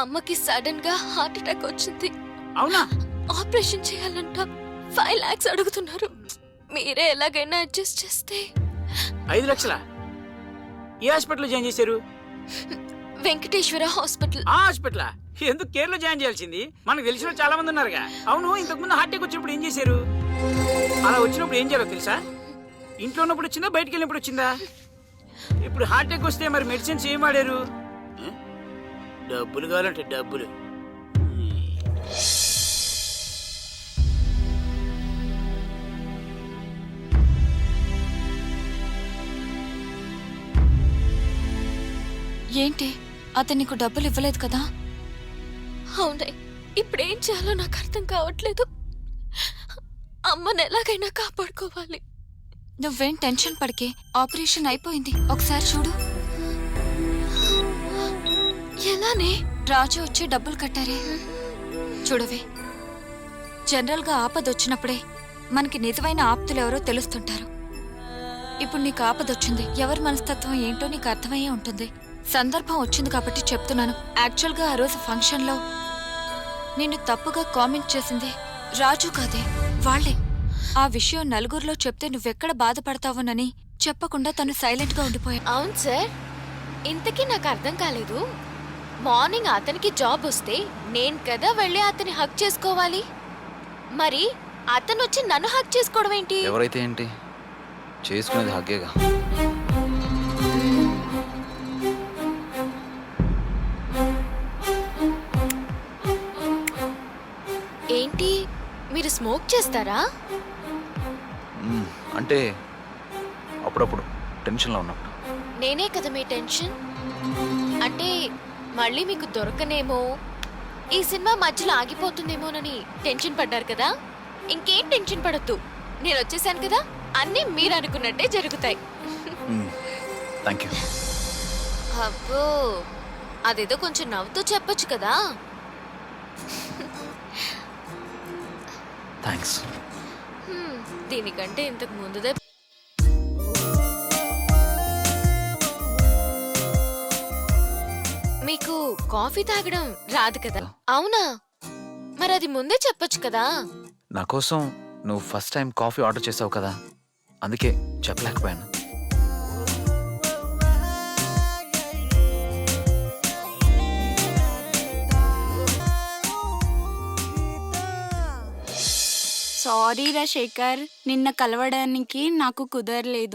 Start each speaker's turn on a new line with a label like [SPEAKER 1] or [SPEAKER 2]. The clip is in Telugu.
[SPEAKER 1] అమ్మకి సడన్గా హార్ట్ అటాక్ వచ్చింది.
[SPEAKER 2] అవునా?
[SPEAKER 1] ఆపరేషన్ చేయాలంట. ఫైవ్ లాక్స్ అడుగుతున్నారు. మీరే ఎలాగైనా అడ్జస్ట్ చేస్తే.
[SPEAKER 2] ఐదు లక్షల? ఏ హాస్పిటల్లో జాయిన్ చేశారు?
[SPEAKER 1] వెంకటేశ్వర హాస్పిటల్.
[SPEAKER 2] ఆ హాస్పిటల్? ఎందుకు కేర్లో జాయిన్ చేయాల్సింది? మనకు తెలిసిన చాలా మంది ఉన్నారుగా. అవును ఇంతకు ముందు హార్ట్ అటాక్ వచ్చినప్పుడు ఏం చేశారు? అలా వచ్చినప్పుడు ఏం చేయాలో తెలుసా? ఇంట్లో ఉన్నప్పుడు వచ్చిందా? బయటికి వెళ్ళినప్పుడు వచ్చిందా? ఇప్పుడు హార్ట్ అటాక్ వస్తే మరి మెడిసిన్స్ ఏం వాడారు? డబ్బులు కావాలంటే డబ్బులు.
[SPEAKER 3] ఏంటి? అతను నీకు డబ్బులు ఇవ్వలేదు కదా?
[SPEAKER 1] అవునే ఇప్పుడు ఏం చేయాలో నాకు అర్థం కావట్లేదు. అమ్మని ఎలాగైనా కాపాడుకోవాలి.
[SPEAKER 3] నువ్వేం టెన్షన్ పడికే ఆపరేషన్ అయిపోయింది. ఒకసారి చూడు.
[SPEAKER 1] ఎలానే
[SPEAKER 3] రాజు వచ్చి డబ్బులు కట్టారే. చూడవే జనరల్గా ఆపద వచ్చినప్పుడే మనకి నిజమైన ఆప్తులు ఎవరో తెలుస్తుంటారు. ఇప్పుడు నీకు ఆపదొచ్చింది ఎవరి మనస్తత్వం ఏంటో నీకు అర్థమయ్యే ఉంటుంది. సందర్భం వచ్చింది కాబట్టి చెప్తున్నాను. యాక్చువల్గా ఆ రోజు ఫంక్షన్లో నిన్ను తప్పుగా కామెంట్ చేసింది రాజు కాదే వాళ్ళే. ఆ విషయం నలుగురిలో చెప్తే నువ్వెక్కడ బాధపడతావునని చెప్పకుండా తను సైలెంట్గా ఉండిపోయా.
[SPEAKER 1] అవును సార్ ఇంతకీ నాకు అర్థం కాలేదు. మార్నింగ్ అతనికి జాబ్ వస్తే నేను కదా వెళ్ళి అతని హక్ చేసుకోవాలి? మరి అతను వచ్చి నన్ను హక్ చేసుకోవడం ఏంటి?
[SPEAKER 4] ఎవరైతే ఏంటి? చేసుకునేది హగ్గేగా
[SPEAKER 1] ఏంటి? మీరు స్మోక్ చేస్తారా.
[SPEAKER 4] అంటే అప్పుడప్పుడు టెన్షన్లో ఉన్నప్పుడు.
[SPEAKER 1] నేనే కదా మీ టెన్షన్. అంటే మళ్ళీ మీకు దొరకనేమో. ఈ సినిమా మధ్యలో ఆగిపోతుందేమోనని టెన్షన్ పడ్డారు కదా. ఇంకేం టెన్షన్ పడద్దు. నేను వచ్చేసాను కదా. అన్నీ మీరు అనుకున్నట్టే జరుగుతాయి.
[SPEAKER 4] థ్యాంక్ యూ
[SPEAKER 1] అబ్బో అదేదో కొంచెం నవ్వుతూ చెప్పొచ్చు కదా.
[SPEAKER 4] థ్యాంక్స్
[SPEAKER 1] హ్మ్, దీనికంటే ఇంతకు ముందుదే కాఫీ తాగడం రాదు కదా? అవునా? మరి అది ముందే చెప్పొచ్చు కదా?
[SPEAKER 4] నా కోసం నువ్వు ఫస్ట్ టైం కాఫీ ఆర్డర్ చేసావు కదా? అందుకే చెప్పలేకపోయాను.
[SPEAKER 5] సారీ రా శేఖర్ నిన్న కలవడానికి నాకు కుదరలేదు.